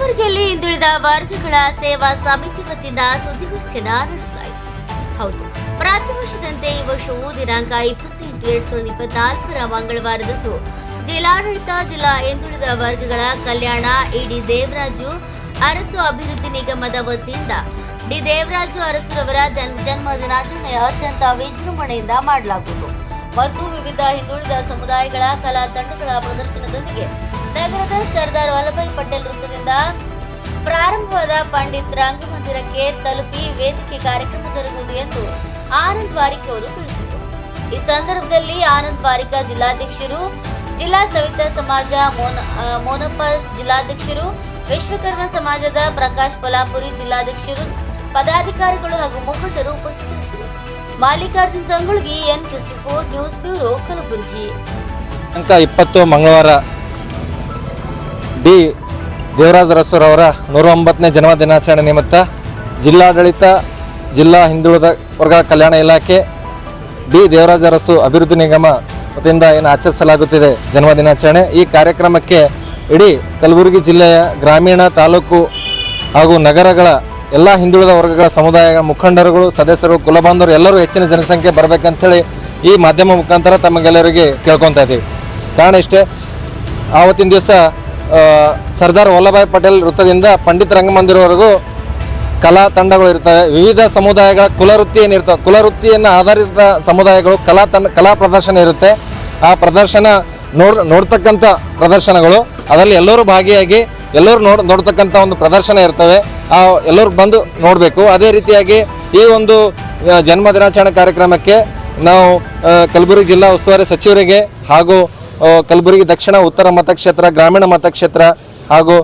ಕಲಬುರಗಿಯಲ್ಲಿ ಹಿಂದುಳಿದ ವರ್ಗಗಳ ಸೇವಾ ಸಮಿತಿ ವತಿಯಿಂದ ಸುದ್ದಿಗೋಷ್ಠಿಯನ್ನ ನಡೆಸಲಾಯಿತು. ಹೌದು, ಪ್ರತಿ ವರ್ಷದಂತೆ ಈ ವರ್ಷವೂ ದಿನಾಂಕ ಇಪ್ಪತ್ತೆಂಟು, ಎರಡ್ ಸಾವಿರದ ಇಪ್ಪತ್ನಾಲ್ಕರ ಮಂಗಳವಾರದಂದು ಜಿಲ್ಲಾಡಳಿತ ಜಿಲ್ಲಾ ಹಿಂದುಳಿದ ವರ್ಗಗಳ ಕಲ್ಯಾಣ, ಇಡಿ ದೇವರಾಜು ಅರಸು ಅಭಿವೃದ್ಧಿ ನಿಗಮದ ವತಿಯಿಂದ ಡಿ ದೇವರಾಜು ಅರಸುರವರ ಜನ್- ಜನ್ಮ ದಿನಾಚರಣೆ ಅತ್ಯಂತ ವಿಜೃಂಭಣೆಯಿಂದ ಮಾಡಲಾಗುವುದು. ಮತ್ತು ವಿವಿಧ ಹಿಂದುಳಿದ ಸಮುದಾಯಗಳ ಕಲಾ ತಂಡಗಳ ಪ್ರದರ್ಶನದೊಂದಿಗೆ ನಗರದ ಸರ್ದಾರ್ ವಲ್ಲಭಾಯ್ ಪಟೇಲ್ ವೃತ್ತದಿಂದ ಪ್ರಾರಂಭವಾದ ಪಂಡಿತ್ ರಂಗಮಂದಿರಕ್ಕೆ ತಲುಪಿ ವೇದಿಕೆ ಕಾರ್ಯಕ್ರಮ ಜರುಗುವುದು ಎಂದು ಆನಂದ್ ವಾರಿಕ್ ಅವರು ತಿಳಿಸಿದರು. ಈ ಸಂದರ್ಭದಲ್ಲಿ ಆನಂದ್ ವಾರಿಕ ಜಿಲ್ಲಾಧ್ಯಕ್ಷರು, ಜಿಲ್ಲಾ ಸವಿತಾ ಸಮಾಜ ಮೋನ ಮೋನಪ್ಪ ಜಿಲ್ಲಾಧ್ಯಕ್ಷರು, ವಿಶ್ವಕರ್ಮ ಸಮಾಜದ ಪ್ರಕಾಶ್ ಪಲಾಪುರಿ ಜಿಲ್ಲಾಧ್ಯಕ್ಷರು, ಪದಾಧಿಕಾರಿಗಳು ಹಾಗೂ ಮುಖಂಡರು ಉಪಸ್ಥಿತರಿದ್ದರು. Mallikarjun Sangulgi, N four news bureau, Kalaburagi. ಇಪ್ಪತ್ತು ಮಂಗಳವಾರ ಡಿ ದೇವರಾಜ ಅರಸುರವರ ನೂರ ಒಂಬತ್ತನೇ ಜನ್ಮ ದಿನಾಚರಣೆ ನಿಮಿತ್ತ ಜಿಲ್ಲಾಡಳಿತ, ಜಿಲ್ಲಾ ಹಿಂದುಳಿದ ವರ್ಗಗಳ ಕಲ್ಯಾಣ ಇಲಾಖೆ ಡಿ ದೇವರಾಜ ಅರಸು ಅಭಿವೃದ್ಧಿ ನಿಗಮ ವತಿಯಿಂದ ಏನು ಆಚರಿಸಲಾಗುತ್ತಿದೆ ಜನ್ಮ ದಿನಾಚರಣೆ. ಈ ಕಾರ್ಯಕ್ರಮಕ್ಕೆ ಇಡೀ ಕಲಬುರಗಿ ಜಿಲ್ಲೆಯ ಗ್ರಾಮೀಣ ತಾಲೂಕು ಹಾಗೂ ನಗರಗಳ ಎಲ್ಲ ಹಿಂದುಳಿದ ವರ್ಗಗಳ ಸಮುದಾಯ ಮುಖಂಡರುಗಳು, ಸದಸ್ಯರು, ಕುಲಬಾಂಧವರು ಎಲ್ಲರೂ ಹೆಚ್ಚಿನ ಜನಸಂಖ್ಯೆ ಬರಬೇಕಂಥೇಳಿ ಈ ಮಾಧ್ಯಮ ಮುಖಾಂತರ ತಮಗೆಲ್ಲರಿಗೆ ಕೇಳ್ಕೊತಾ ಇದ್ದೀವಿ. ಕಾರಣ ಇಷ್ಟೇ, ಆವತ್ತಿನ ದಿವಸ ಸರ್ದಾರ್ ವಲ್ಲಭಾಯ್ ಪಟೇಲ್ ವೃತ್ತದಿಂದ ಪಂಡಿತ್ ರಂಗಮಂದಿರವರೆಗೂ ಕಲಾ ತಂಡಗಳು ಇರ್ತವೆ ವಿವಿಧ ಸಮುದಾಯಗಳ ಕುಲವೃತ್ತಿ ಏನಿರ್ತವೆ ಕುಲವೃತ್ತಿಯನ್ನು ಆಧಾರಿತ ಸಮುದಾಯಗಳು, ಕಲಾ ತಂಡ, ಕಲಾ ಪ್ರದರ್ಶನ ಇರುತ್ತೆ. ಆ ಪ್ರದರ್ಶನ ನೋಡ್, ನೋಡ್ತಕ್ಕಂಥ ಪ್ರದರ್ಶನಗಳು. ಅದರಲ್ಲಿ ಎಲ್ಲರೂ ಭಾಗಿಯಾಗಿ ಎಲ್ಲರೂ ನೋಡ್, ನೋಡ್ತಕ್ಕಂಥ ಒಂದು ಪ್ರದರ್ಶನ ಇರ್ತವೆ. ಆ, ಎಲ್ಲರೂ ಬಂದು ನೋಡಬೇಕು. ಅದೇ ರೀತಿಯಾಗಿ ಈ ಒಂದು ಜನ್ಮ ದಿನಾಚರಣೆ ಕಾರ್ಯಕ್ರಮಕ್ಕೆ ನಾವು ಕಲಬುರಗಿ ಜಿಲ್ಲಾ ಉಸ್ತುವಾರಿ ಸಚಿವರಿಗೆ ಹಾಗೂ ಕಲಬುರಗಿ ದಕ್ಷಿಣ, ಉತ್ತರ ಮತಕ್ಷೇತ್ರ, ಗ್ರಾಮೀಣ ಮತಕ್ಷೇತ್ರ ಹಾಗೂ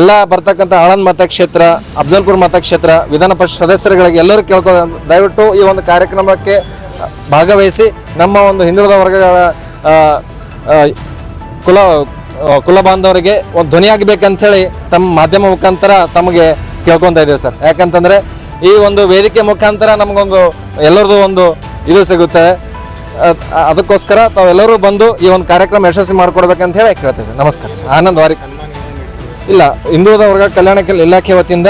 ಎಲ್ಲ ಬರ್ತಕ್ಕಂಥ ಆಳಂದ್ ಮತಕ್ಷೇತ್ರ, ಅಫ್ಜಲ್ಪುರ್ ಮತಕ್ಷೇತ್ರ, ವಿಧಾನ ಪರಿಷತ್ ಸದಸ್ಯರುಗಳಿಗೆ ಎಲ್ಲರೂ ಕೇಳ್ಕೊ ದಯವಿಟ್ಟು ಈ ಒಂದು ಕಾರ್ಯಕ್ರಮಕ್ಕೆ ಭಾಗವಹಿಸಿ ನಮ್ಮ ಒಂದು ಹಿಂದುಳಿದ ವರ್ಗಗಳ ಕುಲ ಕುಲ ಬಾಂಧವರಿಗೆ ಒಂದು ಧ್ವನಿಯಾಗಬೇಕಂಥೇಳಿ ತಮ್ಮ ಮಾಧ್ಯಮ ಮುಖಾಂತರ ತಮಗೆ ಕೇಳ್ಕೊತಾ ಇದ್ದೇವೆ ಸರ್. ಯಾಕಂತಂದರೆ ಈ ಒಂದು ವೇದಿಕೆ ಮುಖಾಂತರ ನಮಗೊಂದು ಎಲ್ಲರದು ಒಂದು ಇದು ಸಿಗುತ್ತೆ. ಅದಕ್ಕೋಸ್ಕರ ತಾವೆಲ್ಲರೂ ಬಂದು ಈ ಒಂದು ಕಾರ್ಯಕ್ರಮ ಯಶಸ್ವಿ ಮಾಡಿಕೊಡ್ಬೇಕಂತ ಹೇಳಿ ಕೇಳ್ತಿದ್ದೆ. ನಮಸ್ಕಾರ ಆನಂದ್ ವಾರಿ. ಇಲ್ಲ, ಹಿಂದುಳಿದ ವರ್ಗ ಕಲ್ಯಾಣ ಕೆಲ- ಇಲಾಖೆ ವತಿಯಿಂದ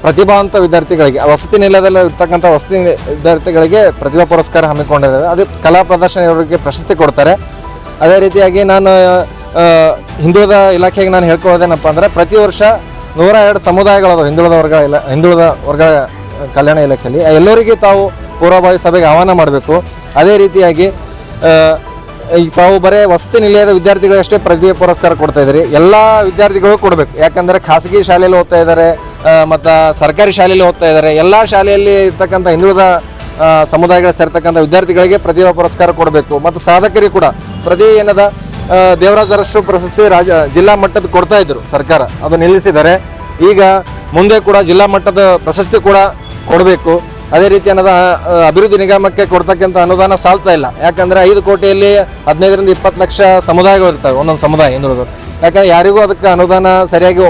ಪ್ರತಿಭಾವಂತ ವಿದ್ಯಾರ್ಥಿಗಳಿಗೆ, ವಸತಿ ನಿಲಯದಲ್ಲಿ ಇರ್ತಕ್ಕಂಥ ವಸತಿ ವಿದ್ಯಾರ್ಥಿಗಳಿಗೆ ಪ್ರತಿಭಾ ಪುರಸ್ಕಾರ ಹಮ್ಮಿಕೊಂಡಿದ್ದಾರೆ. ಅದು ಕಲಾ ಪ್ರದರ್ಶನ ಇವರಿಗೆ ಪ್ರಶಸ್ತಿ ಕೊಡ್ತಾರೆ. ಅದೇ ರೀತಿಯಾಗಿ ನಾನು ಹಿಂದುಳಿದ ಇಲಾಖೆಗೆ ನಾನು ಹೇಳ್ಕೊಳ್ಳೋದೇನಪ್ಪ ಅಂದರೆ, ಪ್ರತಿ ವರ್ಷ ನೂರ ಎರಡು ಸಮುದಾಯಗಳದು ಹಿಂದುಳಿದ ವರ್ಗ ಇಲ್ಲ ಹಿಂದುಳಿದ ವರ್ಗ ಕಲ್ಯಾಣ ಇಲಾಖೆಯಲ್ಲಿ. ಎಲ್ಲರಿಗೆ ತಾವು ಪೂರ್ವಭಾವಿ ಸಭೆಗೆ ಆಹ್ವಾನ ಮಾಡಬೇಕು. ಅದೇ ರೀತಿಯಾಗಿ ತಾವು ಬರೇ ವಸತಿ ನಿಲಯದ ವಿದ್ಯಾರ್ಥಿಗಳಷ್ಟೇ ಪ್ರತಿಭೆ ಪುರಸ್ಕಾರ ಕೊಡ್ತಾ ಇದ್ದೀರಿ. ಎಲ್ಲ ವಿದ್ಯಾರ್ಥಿಗಳು ಕೊಡಬೇಕು. ಯಾಕಂದರೆ ಖಾಸಗಿ ಶಾಲೆಯಲ್ಲಿ ಓದ್ತಾ ಇದ್ದಾರೆ ಮತ್ತು ಸರ್ಕಾರಿ ಶಾಲೆಯಲ್ಲಿ ಓದ್ತಾ ಇದ್ದಾರೆ. ಎಲ್ಲ ಶಾಲೆಯಲ್ಲಿ ಇರ್ತಕ್ಕಂಥ ಹಿಂದುಳಿದ ಸಮುದಾಯಗಳು ಸೇರ್ತಕ್ಕಂಥ ವಿದ್ಯಾರ್ಥಿಗಳಿಗೆ ಪ್ರತಿಭಾ ಪುರಸ್ಕಾರ ಕೊಡಬೇಕು. ಮತ್ತು ಸಾಧಕರಿಗೆ ಕೂಡ. ಪ್ರತಿ ಏನದ ದೇವರಾಜ ಅರಸು ಪ್ರಶಸ್ತಿ ರಾಜ, ಜಿಲ್ಲಾ ಮಟ್ಟದ ಕೊಡ್ತಾ ಇದ್ರು ಸರ್ಕಾರ. ಅದು ನಿಲ್ಲಿಸಿದ್ದಾರೆ. ಈಗ ಮುಂದೆ ಕೂಡ ಜಿಲ್ಲಾ ಮಟ್ಟದ ಪ್ರಶಸ್ತಿ ಕೂಡ ಕೊಡಬೇಕು. ಅದೇ ರೀತಿ ಅನ್ನದ ಅಭಿವೃದ್ಧಿ ನಿಗಮಕ್ಕೆ ಕೊಡ್ತಕ್ಕಂಥ ಅನುದಾನ ಸಾಲ್ತಾ ಇಲ್ಲ. ಯಾಕಂದ್ರೆ ಐದು ಕೋಟಿಯಲ್ಲಿ ಹದಿನೈದರಿಂದ ಇಪ್ಪತ್ತು ಲಕ್ಷ ಸಮುದಾಯಗಳು ಇರ್ತವೆ, ಒಂದೊಂದು ಸಮುದಾಯ ಹಿಂದುಳಿದು ಯಾಕಂದ್ರೆ ಯಾರಿಗೂ ಅದಕ್ಕೆ ಅನುದಾನ ಸರಿಯಾಗಿ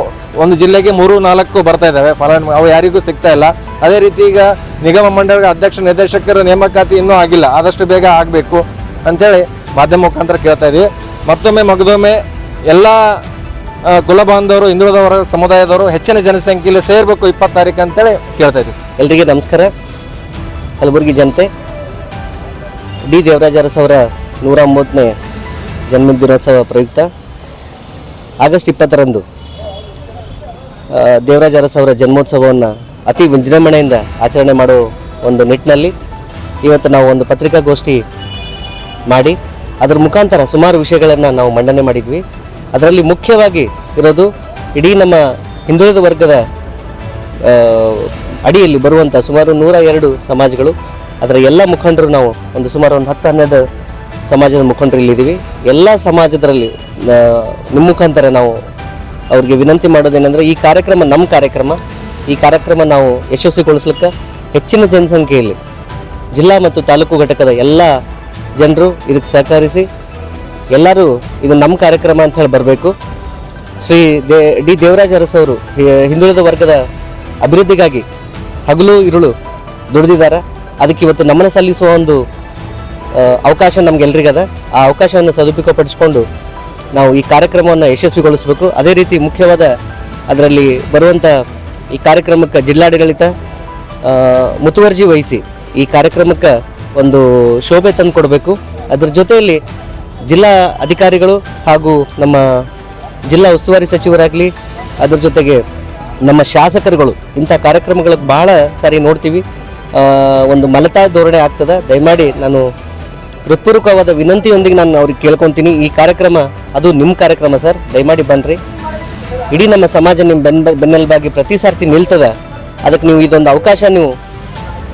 ಒಂದು ಜಿಲ್ಲೆಗೆ ಮೂರು, ನಾಲ್ಕು ಬರ್ತಾ ಇದ್ದಾವೆ, ಫಲಾನು, ಅವು ಯಾರಿಗೂ ಸಿಗ್ತಾ ಇಲ್ಲ. ಅದೇ ರೀತಿ ಈಗ ನಿಗಮ ಮಂಡಳಿಗೆ ಅಧ್ಯಕ್ಷ, ನಿರ್ದೇಶಕರ ನೇಮಕಾತಿ ಇನ್ನೂ ಆಗಿಲ್ಲ, ಆದಷ್ಟು ಬೇಗ ಆಗಬೇಕು ಅಂಥೇಳಿ ಮಾಧ್ಯಮ ಮುಖಾಂತರ ಕೇಳ್ತಾ ಇದ್ದೀವಿ ಮತ್ತೊಮ್ಮೆ ಮಗದೊಮ್ಮೆ ಎಲ್ಲ ಆ, ಕುಲ ಬಾಂಧವರು ಹಿಂದುಳಿದ ವರ್ಗ ಸಮುದಾಯದವರು ಹೆಚ್ಚಿನ ಜನಸಂಖ್ಯೆಯಲ್ಲಿ ಸೇರಬೇಕು ಇಪ್ಪತ್ತು ತಾರೀಕು ಅಂತೇಳಿ ಕೇಳ್ತಾ ಇದ್ದೀವಿ. ಎಲ್ರಿಗೆ ನಮಸ್ಕಾರ. ಕಲಬುರಗಿ ಜನತೆ ಡಿ. ದೇವರಾಜ ಅರಸ್ ಅವರ ನೂರ ಒಂಬತ್ತನೇ ಜನ್ಮದಿನೋತ್ಸವ ಪ್ರಯುಕ್ತ ಆಗಸ್ಟ್ ಇಪ್ಪತ್ತರಂದು ದೇವರಾಜ ಅರಸ್ ಅವರ ಜನ್ಮೋತ್ಸವವನ್ನು ಅತಿ ವಿಜೃಂಭಣೆಯಿಂದ ಆಚರಣೆ ಮಾಡೋ ಒಂದು ನಿಟ್ಟಿನಲ್ಲಿ ಇವತ್ತು ನಾವು ಒಂದು ಪತ್ರಿಕಾಗೋಷ್ಠಿ ಮಾಡಿ ಅದರ ಮುಖಾಂತರ ಸುಮಾರು ವಿಷಯಗಳನ್ನು ನಾವು ಮಂಡನೆ ಮಾಡಿದ್ವಿ. ಅದರಲ್ಲಿ ಮುಖ್ಯವಾಗಿ ಇರೋದು ಇಡೀ ನಮ್ಮ ಹಿಂದುಳಿದ ವರ್ಗದ ಅಡಿಯಲ್ಲಿ ಬರುವಂಥ ಸುಮಾರು ನೂರ ಎರಡು ಸಮಾಜಗಳು. ಅದರ ಎಲ್ಲ ಮುಖಂಡರು ನಾವು ಒಂದು ಸುಮಾರು ಒಂದು ಹತ್ತು ಹನ್ನೆರಡು ಸಮಾಜದ ಮುಖಂಡರು ಇಲ್ಲಿದ್ದೀವಿ ಎಲ್ಲ ಸಮಾಜದರಲ್ಲಿ ನಿಮ್ಮ ಮುಖಾಂತರ ನಾವು ಅವ್ರಿಗೆ ವಿನಂತಿ ಮಾಡೋದೇನೆಂದರೆ ಈ ಕಾರ್ಯಕ್ರಮ ನಮ್ಮ ಕಾರ್ಯಕ್ರಮ. ಈ ಕಾರ್ಯಕ್ರಮ ನಾವು ಯಶಸ್ವಿಗೊಳಿಸ್ಲಿಕ್ಕೆ ಹೆಚ್ಚಿನ ಜನಸಂಖ್ಯೆಯಲ್ಲಿ ಜಿಲ್ಲಾ ಮತ್ತು ತಾಲೂಕು ಘಟಕದ ಎಲ್ಲ ಜನರು ಇದಕ್ಕೆ ಸಹಕರಿಸಿ ಎಲ್ಲರೂ ಇದು ನಮ್ಮ ಕಾರ್ಯಕ್ರಮ ಅಂತ ಹೇಳಿ ಬರಬೇಕು. ಶ್ರೀ ದೇ, ಡಿ ದೇವರಾಜ ಅರಸ್ ಅವರು ಹಿಂದುಳಿದ ವರ್ಗದ ಅಭಿವೃದ್ಧಿಗಾಗಿ ಹಗಲು ಇರುಳು ದುಡಿದಿದ್ದಾರೆ. ಅದಕ್ಕೆ ಇವತ್ತು ನಮನ ಸಲ್ಲಿಸುವ ಒಂದು ಅವಕಾಶ ನಮಗೆಲ್ಲರಿಗದ ಆ ಅವಕಾಶವನ್ನು ಸದುಪಯೋಗಪಡಿಸಿಕೊಂಡು ನಾವು ಈ ಕಾರ್ಯಕ್ರಮವನ್ನು ಯಶಸ್ವಿಗೊಳಿಸಬೇಕು. ಅದೇ ರೀತಿ ಮುಖ್ಯವಾದ ಅದರಲ್ಲಿ ಬರುವಂಥ ಈ ಕಾರ್ಯಕ್ರಮಕ್ಕೆ ಜಿಲ್ಲಾಡಳಿತ ಮುತುವರ್ಜಿ ವಹಿಸಿ ಈ ಕಾರ್ಯಕ್ರಮಕ್ಕೆ ಒಂದು ಶೋಭೆ ತಂದು ಕೊಡಬೇಕು ಅದರ ಜೊತೆಯಲ್ಲಿ ಜಿಲ್ಲಾ ಅಧಿಕಾರಿಗಳು ಹಾಗೂ ನಮ್ಮ ಜಿಲ್ಲಾ ಉಸ್ತುವಾರಿ ಸಚಿವರಾಗಲಿ, ಅದರ ಜೊತೆಗೆ ನಮ್ಮ ಶಾಸಕರುಗಳು, ಇಂಥ ಕಾರ್ಯಕ್ರಮಗಳಿಗೆ ಬಹಳ ಸಾರಿ ನೋಡ್ತೀವಿ. ಒಂದು ಮಲತಾ ಧೋರಣೆ ಆಗ್ತದೆ. ದಯಮಾಡಿ ನಾನು ಹೃತ್ಪೂರ್ವಕವಾದ ವಿನಂತಿಯೊಂದಿಗೆ ನಾನು ಅವ್ರಿಗೆ ಕೇಳ್ಕೊತೀನಿ. ಈ ಕಾರ್ಯಕ್ರಮ, ಅದು ನಿಮ್ಮ ಕಾರ್ಯಕ್ರಮ ಸರ್. ದಯಮಾಡಿ ಬನ್ನಿರಿ ಇಡೀ ನಮ್ಮ ಸಮಾಜ ನಿಮ್ಮ ಬೆನ್ನ ಬೆನ್ನೆಲುಬಾಗಿ ಪ್ರತಿ ಸಾರ್ತಿ ನಿಲ್ತದ. ಅದಕ್ಕೆ ನೀವು ಇದೊಂದು ಅವಕಾಶ ನೀವು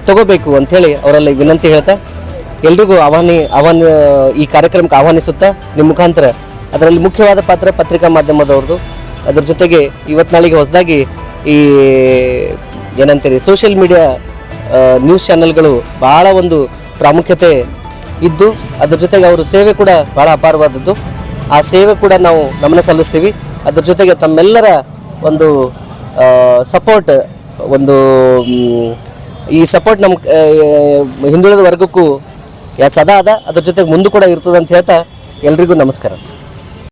ತಗೋಬೇಕು ಅಂಥೇಳಿ ಅವರಲ್ಲಿ ವಿನಂತಿ ಹೇಳ್ತಾ ಎಲ್ರಿಗೂ ಆಹ್ವಾನಿ, ಆಹ್ವಾನ, ಈ ಕಾರ್ಯಕ್ರಮಕ್ಕೆ ಆಹ್ವಾನಿಸುತ್ತಾ ನಿಮ್ಮ ಮುಖಾಂತರ. ಅದರಲ್ಲಿ ಮುಖ್ಯವಾದ ಪಾತ್ರ ಪತ್ರಿಕಾ ಮಾಧ್ಯಮದವ್ರದ್ದು. ಅದ್ರ ಜೊತೆಗೆ ಇವತ್ತು ನಾಳೆಗೆ ಹೊಸದಾಗಿ ಈ ಏನಂತೀರಿ ಸೋಷಿಯಲ್ ಮೀಡಿಯಾ ನ್ಯೂಸ್ ಚಾನೆಲ್ಗಳು ಭಾಳ ಒಂದು ಪ್ರಾಮುಖ್ಯತೆ ಇದ್ದು, ಅದ್ರ ಜೊತೆಗೆ ಅವರು ಸೇವೆ ಕೂಡ ಭಾಳ ಅಪಾರವಾದದ್ದು. ಆ ಸೇವೆ ಕೂಡ ನಾವು ಗಮನ ಸಲ್ಲಿಸ್ತೀವಿ. ಅದ್ರ ಜೊತೆಗೆ ತಮ್ಮೆಲ್ಲರ ಒಂದು ಸಪೋರ್ಟ್ ಒಂದು ಈ ಸಪೋರ್ಟ್ ನಮ್ಮ ಹಿಂದುಳಿದ ವರ್ಗಕ್ಕೂ ಯಾ- ಸದಾ ಅದ ಅದ್ರ ಜೊತೆಗೆ ಮುಂದೆ ಕೂಡ ಇರ್ತದೆ ಅಂತ ಹೇಳ್ತಾ ಎಲ್ರಿಗೂ ನಮಸ್ಕಾರ.